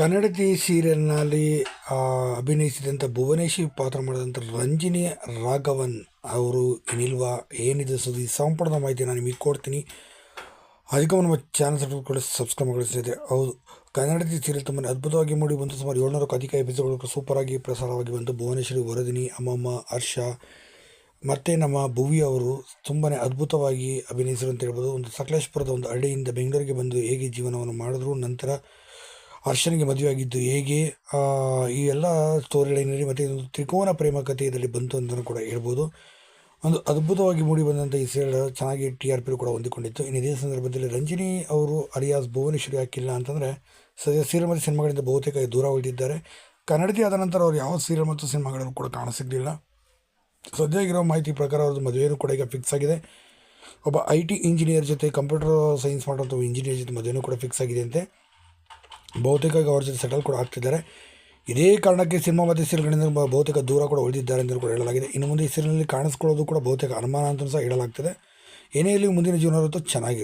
ಕನ್ನಡತಿ ಸೀರಿಯಲ್ನಲ್ಲಿ ಅಭಿನಯಿಸಿದಂಥ ಭುವನೇಶ್ವರಿ ಪಾತ್ರ ಮಾಡಿದಂಥ ರಂಜಿನಿ ರಾಘವನ್ ಅವರು ಏನಿಲ್ವಾ ಏನಿದೆ ಸುದ್ದಿ ಸಂಪೂರ್ಣ ಮಾಹಿತಿ ನಾನು ನಿಮಗೆ ಕೊಡ್ತೀನಿ. ಅದಕ್ಕೆ ನಮ್ಮ ಚಾನಲ್ ಸಬ್ಸ್ಕ್ರೈಬ್ ಕೂಡ ಸಬ್ಸ್ಕ್ರೈಬ್ ಮಾಡಿಸಿದೆ ಹೌದು ಕನ್ನಡತಿ ಸೀರಿಯಲ್ ತುಂಬಾ ಅದ್ಭುತವಾಗಿ ಮೂಡಿ ಬಂದು ಸುಮಾರು ಏಳ್ನೂರಕ್ಕೂ ಅಧಿಕ ಎಪಿಸೋಡ್ಗಳು ಸೂಪರಾಗಿ ಪ್ರಸಾರವಾಗಿ ಬಂತು. ಭುವನೇಶ್ವರಿ, ವರದಿನಿ, ಅಮ್ಮಮ್ಮ, ಹರ್ಷ, ಮತ್ತು ನಮ್ಮ ಭುವಿ ಅವರು ತುಂಬಾ ಅದ್ಭುತವಾಗಿ ಅಭಿನಯಿಸಿರು ಅಂತ ಹೇಳ್ಬೋದು. ಒಂದು ಸಕಲೇಶ್ಪುರದ ಒಂದು ಹಳ್ಳಿಯಿಂದ ಬೆಂಗಳೂರಿಗೆ ಬಂದು ಹೇಗೆ ಜೀವನವನ್ನು ಮಾಡಿದ್ರು, ನಂತರ ಹರ್ಷನಿಗೆ ಮದುವೆ ಆಗಿದ್ದು ಹೇಗೆ? ಈ ಎಲ್ಲ ಸ್ಟೋರಿಗಳೇನಿದೆ ಮತ್ತು ಇದೊಂದು ತ್ರಿಕೋನ ಪ್ರೇಮ ಕಥೆ ಇದರಲ್ಲಿ ಬಂತು ಅಂತಲೂ ಕೂಡ ಹೇಳ್ಬೋದು. ಒಂದು ಅದ್ಭುತವಾಗಿ ಮೂಡಿ ಬಂದಂಥ ಈ ಸೀರಿಯಲ್ ಚೆನ್ನಾಗಿ ಟಿ ಆರ್ ಪಿ ಕೂಡ ಹೊಂದಿಕೊಂಡಿತ್ತು. ಇನ್ನು ಇದೇ ಸಂದರ್ಭದಲ್ಲಿ ರಂಜಿನಿ ಅವರು ಅಲಿಯಾಸ್ ಭುವನೇಶ್ವರಿ ಹಾಕಿಲ್ಲ ಅಂತಂದರೆ ಸದ್ಯ ಸೀರಿಯಲ್ ಮತ್ತು ಸಿನಿಮಾಗಳಿಂದ ಬಹುತೇಕ ದೂರ ಉಳಿದಿದ್ದಾರೆ. ಕನ್ನಡತಿ ಆದ ನಂತರ ಅವರು ಯಾವ ಸೀರಿಯಲ್ ಮತ್ತು ಸಿನಿಮಾಗಳನ್ನು ಕೂಡ ಕಾಣಸಿಗಲಿಲ್ಲ. ಸದ್ಯ ಮಾಹಿತಿ ಪ್ರಕಾರ ಅವ್ರದ್ದು ಮದುವೆಯೂ ಕೂಡ ಈಗ ಫಿಕ್ಸ್ ಆಗಿದೆ. ಒಬ್ಬ ಐ ಟಿ ಇಂಜಿನಿಯರ್ ಜೊತೆ ಕಂಪ್ಯೂಟರ್ ಸೈನ್ಸ್ ಮಾಡೋಂಥ ಇಂಜಿನಿಯರ್ ಜೊತೆ ಮದುವೆನೂ ಕೂಡ ಫಿಕ್ಸ್ ಆಗಿದೆ ಅಂತೆ ಬಹುತೇಕ ಈಗ ಅವ್ರ ಜೊತೆ ಸೆಟಲ್ ಕೂಡ ಆಗ್ತಿದ್ದಾರೆ. ಇದೇ ಕಾರಣಕ್ಕೆ ಸಿನಿಮಾ ಮತ್ತು ಸೀರಿಯಲ್ಗಳಿಂದ ಬಹುತೇಕ ದೂರ ಕೂಡ ಉಳಿದಿದ್ದಾರೆ ಅಂತ ಕೂಡ ಹೇಳಲಾಗಿದೆ. ಇನ್ನು ಮುಂದೆ ಈ ಸೀರಿಯಲ್ನಲ್ಲಿ ಕಾಣಿಸ್ಕೊಳ್ಳೋದು ಕೂಡ ಬಹುತೇಕ ಅನುಮಾನ ಅಂತ ಸಹ ಹೇಳಲಾಗ್ತದೆ. ಏನೇ ಇಲ್ಲಿ ಮುಂದಿನ ಜೀವನ ಇರುತ್ತೋ ಚೆನ್ನಾಗಿ